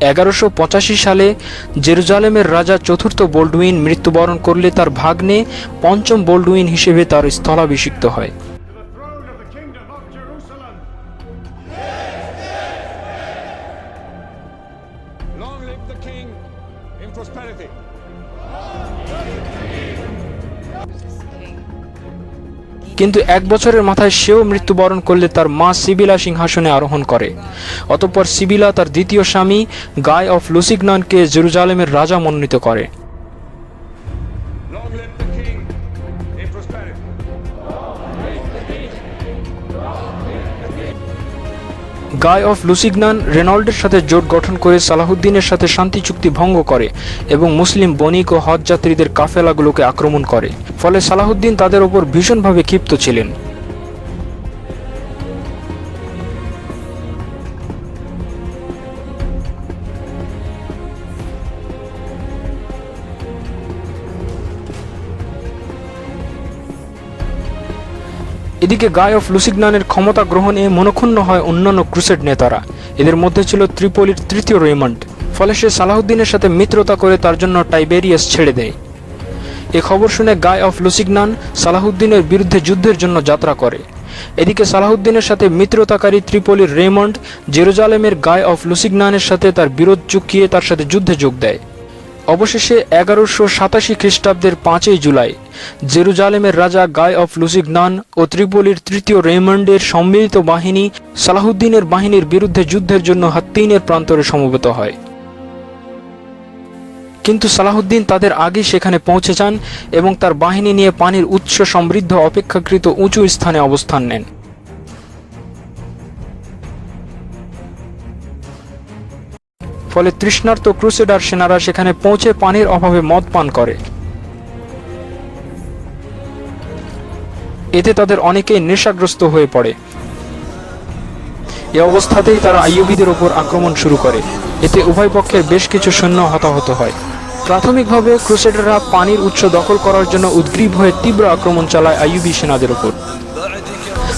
এগারোশো সালে জেরুজালেমের রাজা চতুর্থ বোল্ডউইন মৃত্যুবরণ করলে তার ভাগ্নে পঞ্চম বোল্ডউইন হিসেবে তার স্থলাভিষিক্ত হয়। কিন্তু এক বছরের মাথায় সেও মৃত্যুবরণ করলে তার মা সিবিলা সিংহাসনে আরোহণ করে। অতঃপর সিবিলা তার দ্বিতীয় স্বামী গায় অফ লুসিগনানকে জেরুজালেমের রাজা মনোনীত করে। গায় অফ লুসিগনান রেনল্ডের সাথে জোট গঠন করে সালাহুদ্দিনের সাথে শান্তি চুক্তি ভঙ্গ করে এবং মুসলিম বণিক ও হজ যাত্রীদের কাফেলাগুলোকে আক্রমণ করে। ফলে সালাহুদ্দিন তাদের ওপর ভীষণভাবে ক্ষিপ্ত ছিলেন। এদিকে গায়ে অফ লুসিগনানের ক্ষমতা গ্রহণে মনক্ষুণ্ণ হয় অন্যান্য ক্রুসেড নেতারা। এদের মধ্যে ছিল ত্রিপোলির তৃতীয় রেমন্ড ফলে সে সালাহুদ্দিনের সাথে মিত্রতা করে তার জন্য টাইবেরিয়াস ছেড়ে দেয়। এ খবর শুনে গায়ে অফ লুসিগনান সালাহুদ্দিনের বিরুদ্ধে যুদ্ধের জন্য যাত্রা করে। এদিকে সালাহুদ্দিনের সাথে মিত্রতাকারী ত্রিপোলির রেমন্ড জেরুজালেমের গায়ে অফ লুসিগনানের সাথে তার বিরোধ চুকিয়ে তার সাথে যুদ্ধে যোগ দেয়। অবশেষে এগারোশো সাতাশি খ্রিস্টাব্দের পাঁচই জুলাই, জেরুজালেমের রাজা গায় অফ লুসিগনান ও ত্রিপোলির তৃতীয় রেমন্ডের সম্মিলিত বাহিনী সালাহুদ্দিনের বাহিনীর বিরুদ্ধে যুদ্ধের জন্য হাত্তিনের প্রান্তরে সমবেত হয়। কিন্তু সালাহুদ্দিন তাদের আগে সেখানে পৌঁছে যান এবং তার বাহিনী নিয়ে পানির উৎস সমৃদ্ধ, অপেক্ষাকৃত উঁচু স্থানে অবস্থান নেন। ফলে তৃষ্ণার্ত ক্রুসেডার সেনারা সেখানে পৌঁছে পানির অভাবে মদ পান করে। এতে তাদের অনেকেই নেশাগ্রস্ত হয়ে পড়ে। এ অবস্থাতেই তারা আইয়ুবিদের ওপর আক্রমণ শুরু করে। এতে উভয় পক্ষের বেশ কিছু সৈন্য হতাহত হয়। প্রাথমিকভাবে ক্রুসেডাররা পানির উৎস দখল করার জন্য উদ্গ্রীব হয়ে তীব্র আক্রমণ চালায় আইয়ুবি সেনাদের ওপর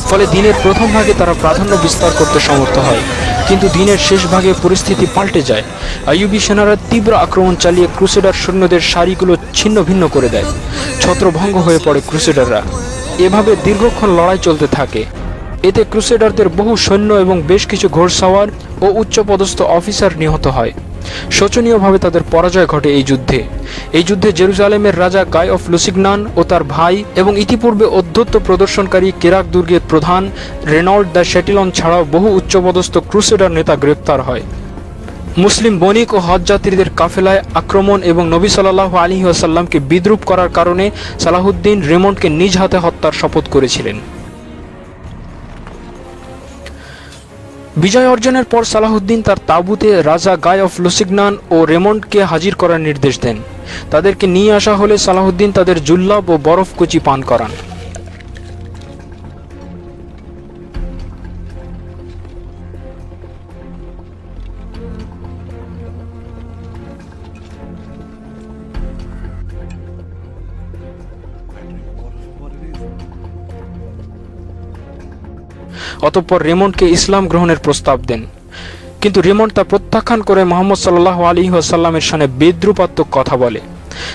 ফলে দিনের প্রথম ভাগে তারা প্রাধান্য বিস্তার করতে সমর্থ হয়। কিন্তু দিনের শেষ ভাগে পরিস্থিতি পাল্টে যায়। আইউবি সেনারা তীব্র আক্রমণ চালিয়ে ক্রুসেডার সৈন্যদের শাড়িগুলো ছিন্ন ভিন্ন করে দেয়। ছত্রভঙ্গ হয়ে পড়ে ক্রুসেডাররা। এভাবে দীর্ঘক্ষণ লড়াই চলতে থাকে। এতে ক্রুসেডারদের বহু সৈন্য এবং বেশ কিছু ঘোড়সাওয়ার ও উচ্চপদস্থ অফিসার নিহত হয়। শোচনীয়ভাবে তাদের পরাজয় ঘটে এই যুদ্ধে। এই যুদ্ধে জেরুজালেমের রাজা গাই অফ লুসিগনান ও তার ভাই এবং ইতিপূর্বে অধ্যত্ত প্রদর্শনকারী কেরাক দুর্গের প্রধান রেনল্ড দ্য শেটিলন ছাড়াও বহু উচ্চপদস্থ ক্রুসেডার নেতা গ্রেপ্তার হয়। মুসলিম বণিক ও হজ যাত্রীদের কাফেলায় আক্রমণ এবং নবী সাল্লাহ আলী আসাল্লামকে বিদ্রুপ করার কারণে সালাহুদ্দিন রেমন্ডকে নিজ হাতে হত্যার শপথ করেছিলেন। বিজয় অর্জনের পর সালাহুদ্দিন তার তাঁবুতে রাজা গায় অফ লুসিগনান ও রেমন্ডকে হাজির করার নির্দেশ দেন। তাদেরকে নিয়ে আসা হলে সালাহুদ্দিন তাদের জুল্লাব ও বরফ কুচি পান করান। অতঃপর রেমন্ডকে ইসলাম গ্রহণের প্রস্তাব দেন। কিন্তু রেমন্ড তা প্রত্যাখ্যান করে মোহাম্মদ সাল্লাহ আলী আসাল্লামের সামনে বিদ্রুপাত্মক কথা বলে।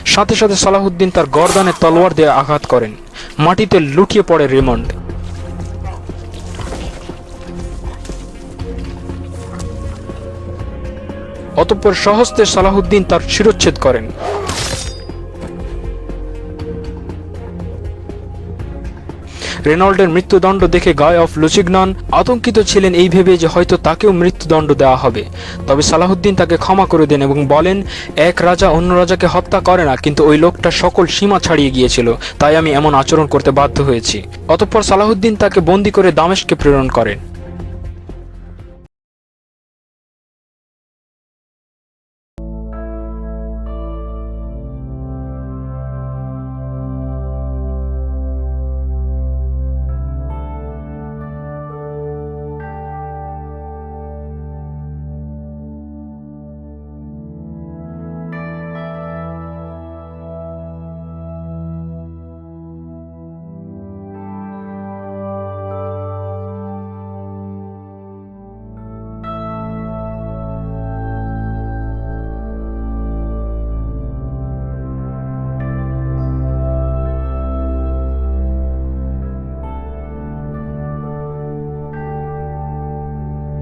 সাথে সাথে সালাহুদ্দিন তার গর্দানে তলোয়ার দিয়ে আঘাত করেন। মাটিতে লুটিয়ে পড়ে রেমন্ড। অতঃপর সহস্তে সালাহুদ্দিন তার শিরোচ্ছেদ করেন। রেনল্ডের মৃত্যুদণ্ড দেখে গায়ে অফ লুচিগনন আতঙ্কিত ছিলেন এই ভেবে যে হয়তো তাকেও মৃত্যুদণ্ড দেওয়া হবে। তবে সালাহুদ্দিন তাকে ক্ষমা করে দেন এবং বলেন, এক রাজা অন্য রাজাকে হত্যা করে না, কিন্তু ওই লোকটা সকল সীমা ছাড়িয়ে গিয়েছিল, তাই আমি এমন আচরণ করতে বাধ্য হয়েছি। অতঃপর সালাহুদ্দিন তাকে বন্দি করে দামেশকে প্রেরণ করেন।